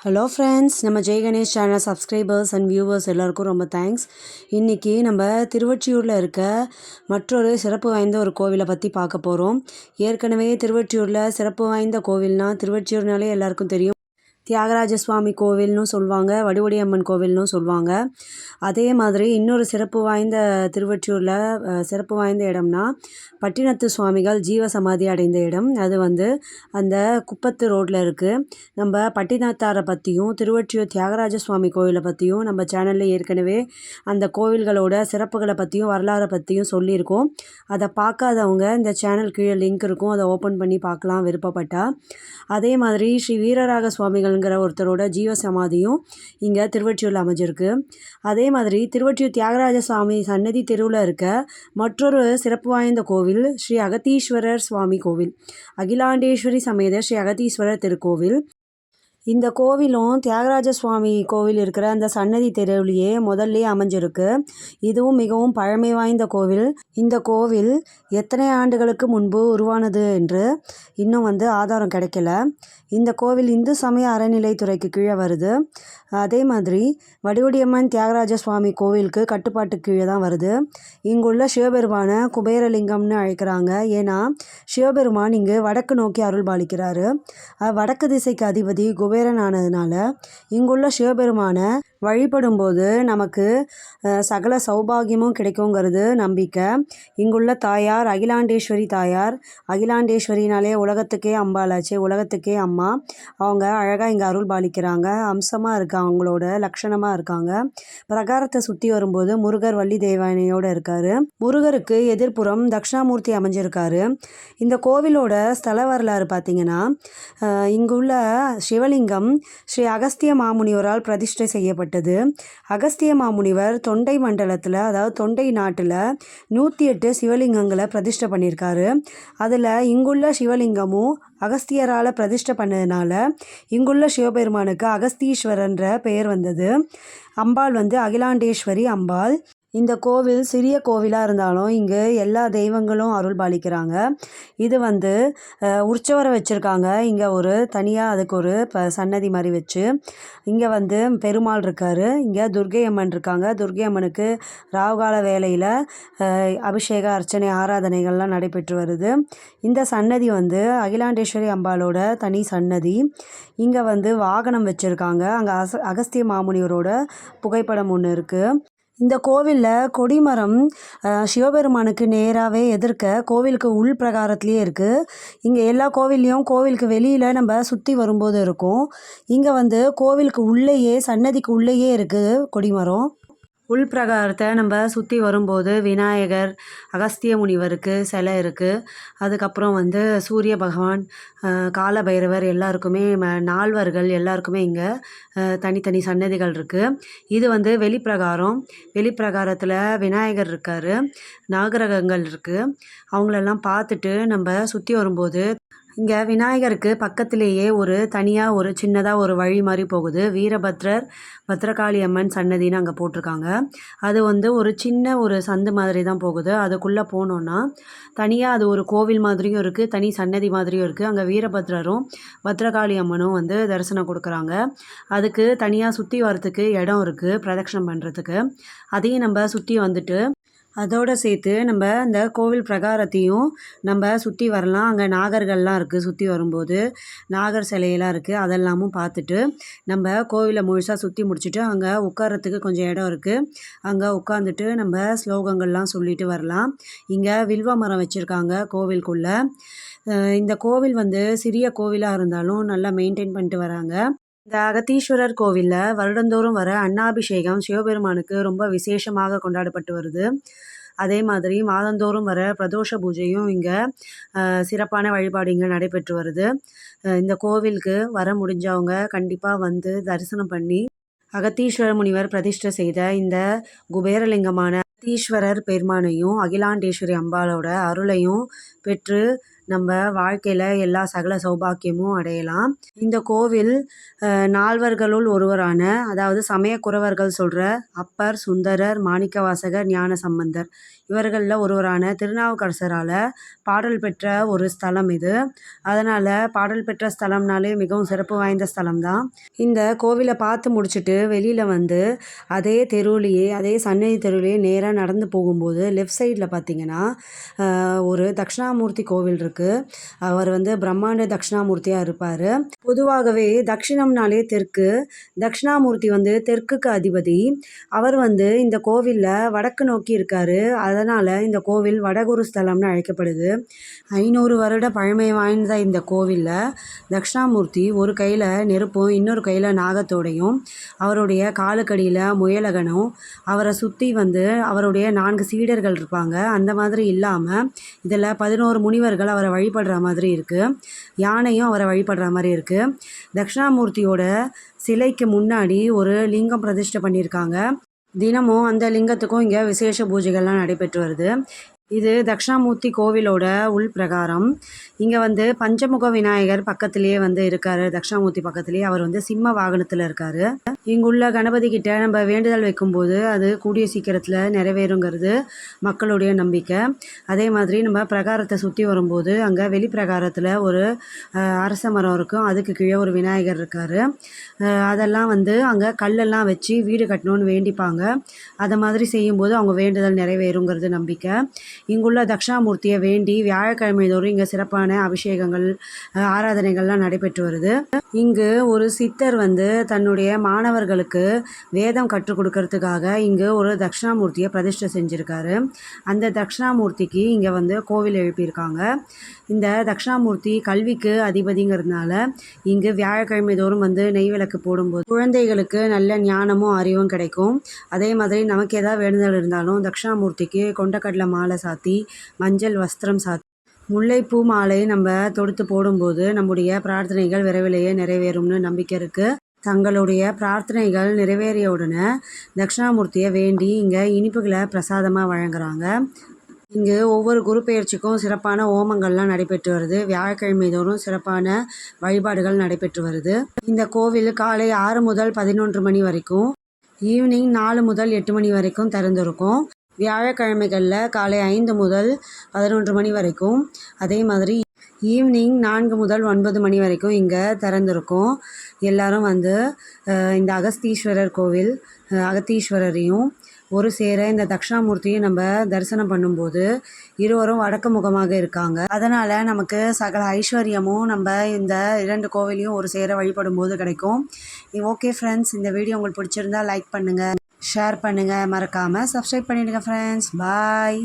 Hello friends நம்ம Jai Ganesh channel subscribers and viewers எல்லாருக்கும் ரொம்ப தேங்க்ஸ் இன்றைக்கி நம்ம திருவொற்றியூரில் இருக்க மற்றொரு சிறப்பு வாய்ந்த ஒரு கோவிலை பற்றி பார்க்க போகிறோம் ஏற்கனவே திருவொற்றியூரில் சிறப்பு வாய்ந்த கோவில்னால் திருவொற்றியூர்னாலே எல்லாருக்கும் தெரியும். தியாகராஜ சுவாமி கோவில்னு சொல்லுவாங்க வடிவடியம்மன் கோவில்னு சொல்லுவாங்க அதே மாதிரி இன்னொரு சிறப்பு வாய்ந்த திருவொற்றியூரில் சிறப்பு வாய்ந்த இடம்னா பட்டினத்து சுவாமிகள் ஜீவ சமாதி அடைந்த இடம். அது வந்து அந்த குப்பத்து ரோட்டில் இருக்குது நம்ம பட்டினத்தாரை பற்றியும் திருவொற்றியூர் தியாகராஜ சுவாமி கோவிலை பற்றியும் நம்ம சேனலில் ஏற்கனவே அந்த கோவில்களோட சிறப்புகளை பற்றியும் வரலாறை பற்றியும் சொல்லியிருக்கோம். அதை பார்க்காதவங்க இந்த சேனல் கீழே லிங்க் இருக்கும். அதை ஓப்பன் பண்ணி பார்க்கலாம் விருப்பப்பட்டால் அதே மாதிரி ஸ்ரீ வீரராக சுவாமிகள் சுவாமிகள்ங்கிற ஒருத்தரோட ஜீவ சமாதியும் இங்கே திருவொற்றியூரில் அமைஞ்சிருக்கு. அதே மாதிரி திருவொற்றியூர் தியாகராஜ சுவாமி சன்னதி தெருவில் இருக்க மற்றொரு சிறப்பு வாய்ந்த கோவில் ஸ்ரீ அகத்தீஸ்வரர் சுவாமி கோவில். அகிலாண்டேஸ்வரி சமேத ஸ்ரீ அகத்தீஸ்வரர் திருக்கோவில். இந்த கோவிலும் தியாகராஜ சுவாமி கோவில் இருக்கிற அந்த சன்னதி தெருவிலேயே முதல்லே அமைஞ்சிருக்கு. இதுவும் மிகவும் பழமை வாய்ந்த கோவில். இந்த கோவில் எத்தனை ஆண்டுகளுக்கு முன்பு உருவானது என்று இன்னும் வந்து ஆதாரம் கிடைக்கல. இந்த கோவில் இந்து சமய அறநிலைத்துறைக்கு கீழே வருது. அதே மாதிரி வடிவடியம்மன் தியாகராஜ சுவாமி கோவிலுக்கு கட்டுப்பாட்டு கீழே தான் வருது. இங்குள்ள சிவபெருமான குபேரலிங்கம்னு அழைக்கிறாங்க. ஏன்னா சிவபெருமான் இங்கு வடக்கு நோக்கி அருள் பாலிக்கிறாரு. வடக்கு திசைக்கு அதிபதி குபேரன் ஆனதுனால இங்குள்ள சிவபெருமானை வழிபடும்போது நமக்கு சகல சௌபாகியமும் கிடைக்குங்கிறது நம்பிக்கை. இங்குள்ள தாயார் அகிலாண்டேஸ்வரி தாயார். அகிலாண்டேஸ்வரினாலே உலகத்துக்கே அம்பாளாச்சே உலகத்துக்கே அம்மா. அவங்க அழகாக இங்கே அருள் பாலிக்கிறாங்க. அம்சமாக இருக்காங்க அவங்களோட லக்ஷணமாக இருக்காங்க. பிரகாரத்தை சுற்றி வரும்போது முருகர் வள்ளி தேவானையோடு இருக்கார். முருகருக்கு எதிர்ப்புறம் தட்சிணாமூர்த்தி அமைஞ்சிருக்காரு. இந்த கோவிலோட ஸ்தல வரலாறு பார்த்தீங்கன்னா இங்குள்ள சிவலிங்கம் ஸ்ரீ அகஸ்திய மாமுனிவரால் பிரதிஷ்டை செய்யப்பட்டது அகஸ்திய மாமுனிவர் தொண்டை மண்டலத்தில் அதாவது தொண்டை நாட்டில் நூற்றி எட்டு சிவலிங்கங்களை பிரதிஷ்டை பண்ணியிருக்காரு அதில் இங்குள்ள சிவலிங்கமும் அகஸ்தியரால் பிரதிஷ்டை பண்ணதுனால இங்குள்ள சிவபெருமானுக்கு அகஸ்தீஸ்வரன்ற பெயர் வந்தது. அம்பாள் வந்து அகிலாண்டேஸ்வரி அம்பாள். இந்த கோவில் சிறிய கோவிலாக இருந்தாலும் இங்கே எல்லா தெய்வங்களும் அருள் பாலிக்கிறாங்க. இது வந்து உற்சவரை வச்சுருக்காங்க. இங்கே ஒரு தனியாக அதுக்கு ஒரு ப சன்னதி மாதிரி வச்சு. இங்கே வந்து பெருமாள் இருக்கார். இங்கே துர்க்கை அம்மன் இருக்காங்க துர்க்கை அம்மனுக்கு ராகுகால வேலையில் அபிஷேக அர்ச்சனை ஆராதனைகள்லாம் நடைபெற்று வருது. இந்த சன்னதி வந்து அகிலாண்டேஸ்வரி அம்பாளோட தனி சன்னதி. இங்கே வந்து வாகனம் வச்சுருக்காங்க. அங்கே அச அகஸ்திய மாமுனிவரோட புகைப்படம் ஒன்று இருக்குது இந்த கோவிலில் கொடிமரம் சிவபெருமானுக்கு நேராகவே எதிர்க்க கோவிலுக்கு உள் பிரகாரத்துலேயே இருக்குது இங்கே எல்லா கோவில்லையும் கோவிலுக்கு வெளியில் நம்ம சுற்றி வரும்போது இருக்கும். இங்கே வந்து கோவிலுக்கு உள்ளேயே சன்னதிக்கு உள்ளேயே இருக்குது கொடிமரம். உள்பிரகாரத்தை நம்ம சுற்றி வரும்போது விநாயகர் அகஸ்திய முனிவருக்கு சிலை இருக்குது அதுக்கப்புறம் வந்து சூரிய பகவான் கால காலபைரவர் எல்லாருக்குமே ம- நால்வர்கள் எல்லாருக்குமே இங்கே தனித்தனி சன்னதிகள் இருக்குது இது வந்து வெளிப்பிரகாரம். வெளிப்பிரகாரத்தில் விநாயகர் இருக்கார். நாகரகங்கள் இருக்குது அவங்களெல்லாம் பார்த்துட்டு நம்ம சுற்றி வரும்போது இங்கே விநாயகருக்கு பக்கத்திலேயே ஒரு தனியாக ஒரு சின்னதாக ஒரு வழி மாதிரி போகுது. வீரபத்ரர் பத்ரகாளி அம்மன் சன்னதின்னு அங்கே போட்டிருக்காங்க. அது வந்து ஒரு சின்ன ஒரு சந்து மாதிரி தான் போகுது. அதுக்குள்ளே போனோன்னா தனியாக அது ஒரு கோவில் மாதிரியும் இருக்குது தனி சன்னதி மாதிரியும் இருக்குது அங்கே வீரபத்ரரும் பத்ரகாளி அம்மனும் வந்து தரிசனம் கொடுக்குறாங்க. அதுக்கு தனியாக சுற்றி வரத்துக்கு இடம் இருக்குது பிரதட்சணம் பண்ணுறதுக்கு அதையும் நம்ம சுற்றி வந்துட்டு அதோடு சேர்த்து நம்ம அந்த கோவில் பிரகாரத்தையும் நம்ம சுற்றி வரலாம். அங்கே நாகர்கள்லாம் இருக்குது சுற்றி வரும்போது. நாகர் சிலையெல்லாம் இருக்குது அதெல்லாமும் பார்த்துட்டு நம்ம கோவிலை முழுசாக சுற்றி முடிச்சுட்டு அங்கே உட்கார்றதுக்கு கொஞ்சம் இடம் இருக்குது அங்கே உட்காந்துட்டு நம்ம ஸ்லோகங்கள்லாம் சொல்லிட்டு வரலாம். இங்கே வில்வ மரம் வச்சுருக்காங்க கோவிலுக்குள்ளே. இந்த கோவில் வந்து சிறிய கோவிலாக இருந்தாலும் நல்லா மெயின்டைன் பண்ணிட்டு வராங்க. இந்த அகத்தீஸ்வரர் கோவிலில் வருடந்தோறும் வர அன்னாபிஷேகம் சிவபெருமானுக்கு ரொம்ப விசேஷமாக கொண்டாடப்பட்டு வருது. அதே மாதிரி மாதந்தோறும் வர பிரதோஷ பூஜையும் இங்கே சிறப்பான வழிபாடு இங்கே நடைபெற்று வருது. இந்த கோவிலுக்கு வர முடிஞ்சவங்க கண்டிப்பாக வந்து தரிசனம் பண்ணி அகத்தீஸ்வர முனிவர் பிரதிஷ்டை செய்த இந்த குபேரலிங்கமான அகத்தீஸ்வரர் பெருமானையும் அகிலாண்டேஸ்வரி அம்பாளோட அருளையும் பெற்று நம்ம வாழ்க்கையில் எல்லா சகல சௌபாக்கியமும் அடையலாம். இந்த கோவில் நால்வர்களுள் ஒருவரான அதாவது சமயக்குறவர்கள் சொல்ற சொல்கிற அப்பர் சுந்தரர் மாணிக்கவாசகர் ஞான சம்பந்தர் இவர்களில் ஒருவரான திருநாவுக்கரசரால் பாடல் பெற்ற ஒரு ஸ்தலம் இது. அதனால் பாடல் பெற்ற ஸ்தலம்னாலே மிகவும் சிறப்பு வாய்ந்த ஸ்தலம் தான் இந்த கோவிலை பார்த்து முடிச்சுட்டு வெளியில் வந்து அதே தெருவுலேயே அதே சன்னதி தெருவுலேயே நேராக நடந்து போகும்போது லெஃப்ட் சைடில் பார்த்தீங்கன்னா ஒரு தட்சிணாமூர்த்தி கோவில் இருக்குது அவர் வந்து பிரம்மாண்ட தட்சிணாமூர்த்தியாக இருப்பார். பொதுவாகவே தட்சிணம்னாலே தெற்கு தட்சிணாமூர்த்தி வந்து தெற்குக்கு அதிபதி. அவர் வந்து இந்த கோவிலில் வடக்கு நோக்கி இருக்கார். அதை அதனால் இந்த கோவில் வடகுரு ஸ்தலம்னு அழைக்கப்படுது. ஐநூறு வருட பழமை வாய்ந்த இந்த கோவிலில் தக்ஷணாமூர்த்தி ஒரு கையில் நெருப்பும் இன்னொரு கையில் நாகத்தோடையும் அவருடைய காலுக்கடியில் முயலகனும் அவரை சுற்றி வந்து அவருடைய நான்கு சீடர்கள் இருப்பாங்க. அந்த மாதிரி இல்லாமல் இதில் பதினோரு முனிவர்கள் அவரை வழிபடுற மாதிரி இருக்குது யானையும் அவரை வழிபடுற மாதிரி இருக்குது தக்ஷணாமூர்த்தியோட சிலைக்கு முன்னாடி ஒரு லிங்கம் பிரதிஷ்டை பண்ணியிருக்காங்க. தினமும் அந்த லிங்கத்துக்கும் இங்கே விசேஷ பூஜைகள்லாம் நடைபெற்று வருது. இது தக்ஷணாமூர்த்தி கோவிலோட உள் பிரகாரம். இங்கே வந்து பஞ்சமுக விநாயகர் பக்கத்திலேயே வந்து இருக்காரு தக்ஷணாமூர்த்தி பக்கத்திலேயே. அவர் வந்து சிம்ம வாகனத்தில் இருக்காரு. இங்குள்ள கணபதி கிட்ட நம்ம வேண்டுதல் வைக்கும்போது அது கூடிய சீக்கிரத்தில் நிறைவேறுங்கிறது மக்களுடைய நம்பிக்கை. அதே மாதிரி நம்ம பிரகாரத்தை சுற்றி வரும்போது அங்கே வெளி பிரகாரத்தில் ஒரு அரச மரம் இருக்கும். அதுக்கு கீழே ஒரு விநாயகர் இருக்கார். அதெல்லாம் வந்து அங்கே கல்லெல்லாம் வச்சு வீடு கட்டணும்னு வேண்டிப்பாங்க. அதை மாதிரி செய்யும்போது அவங்க வேண்டுதல் நிறைவேறுங்கிறது நம்பிக்கை. இங்குள்ள தட்சிணாமூர்த்தியை வேண்டி வியாழக்கிழமை தோறும் இங்கே சிறப்பான அபிஷேகங்கள் ஆராதனைகள்லாம் நடைபெற்று வருது. இங்கு ஒரு சித்தர் வந்து தன்னுடைய மாணவர்களுக்கு வேதம் கற்றுக் கொடுக்கறதுக்காக இங்கு ஒரு தட்சிணாமூர்த்தியை பிரதிஷ்டை செஞ்சுருக்காரு. அந்த தட்சிணாமூர்த்திக்கு இங்கே வந்து கோவில் எழுப்பியிருக்காங்க. இந்த தட்சிணாமூர்த்தி கல்விக்கு அதிபதிங்கிறதுனால இங்கு வியாழக்கிழமை தோறும் வந்து நெய் விளக்கு போடும்போது குழந்தைகளுக்கு நல்ல ஞானமும் அறிவும் கிடைக்கும். அதே மாதிரி நமக்கு ஏதாவது வேண்டுதல் இருந்தாலும் தட்சிணாமூர்த்திக்கு கொண்டக்கடலை மாலை சாத்தி மஞ்சள் வஸ்திரம் சாத்தி. முல்லைப்பூ மாலை நம்ம தொடுத்து போடும்போது நம்முடைய பிரார்த்தனைகள் விரைவிலேயே நிறைவேறும்னு நம்பிக்கை இருக்குது தங்களுடைய பிரார்த்தனைகள் நிறைவேறிய உடனே தட்சிணாமூர்த்தியை வேண்டி இங்கே இனிப்புகளை பிரசாதமாக வழங்குறாங்க. இங்கு ஒவ்வொரு குரு பெயர்ச்சிக்கும் சிறப்பான ஓமங்கள்லாம் நடைபெற்று வருது. வியாழக்கிழமை தோறும் சிறப்பான வழிபாடுகள் நடைபெற்று வருது. இந்த கோவில் காலை ஆறு முதல் பதினொன்று மணி வரைக்கும் ஈவினிங் நாலு முதல் எட்டு மணி வரைக்கும் திறந்திருக்கும். வியாழக்கிழமைகளில் காலை ஐந்து முதல் பதினொன்று மணி வரைக்கும். அதே மாதிரி ஈவினிங் நான்கு முதல் ஒன்பது மணி வரைக்கும் இங்கே திறந்திருக்கும். எல்லாரும் வந்து இந்த அகஸ்தீஸ்வரர் கோவில் அகத்தீஸ்வரரையும் ஒரு சேர இந்த தக்ஷணாமூர்த்தியும் நம்ம தரிசனம் பண்ணும்போது இருவரும் வடக்கு முகமாக இருக்காங்க. அதனால் நமக்கு சகல ஐஸ்வர்யமும் நம்ம இந்த இரண்டு கோவிலையும் ஒரு சேர வழிபடும் போது கிடைக்கும். ஓகே ஃப்ரெண்ட்ஸ் இந்த வீடியோ உங்களுக்கு பிடிச்சிருந்தா லைக் பண்ணுங்கள் ஷேர் பண்ணுங்கள் மறக்காமல் சப்ஸ்கிரைப் பண்ணிடுங்க ஃப்ரெண்ட்ஸ் பாய்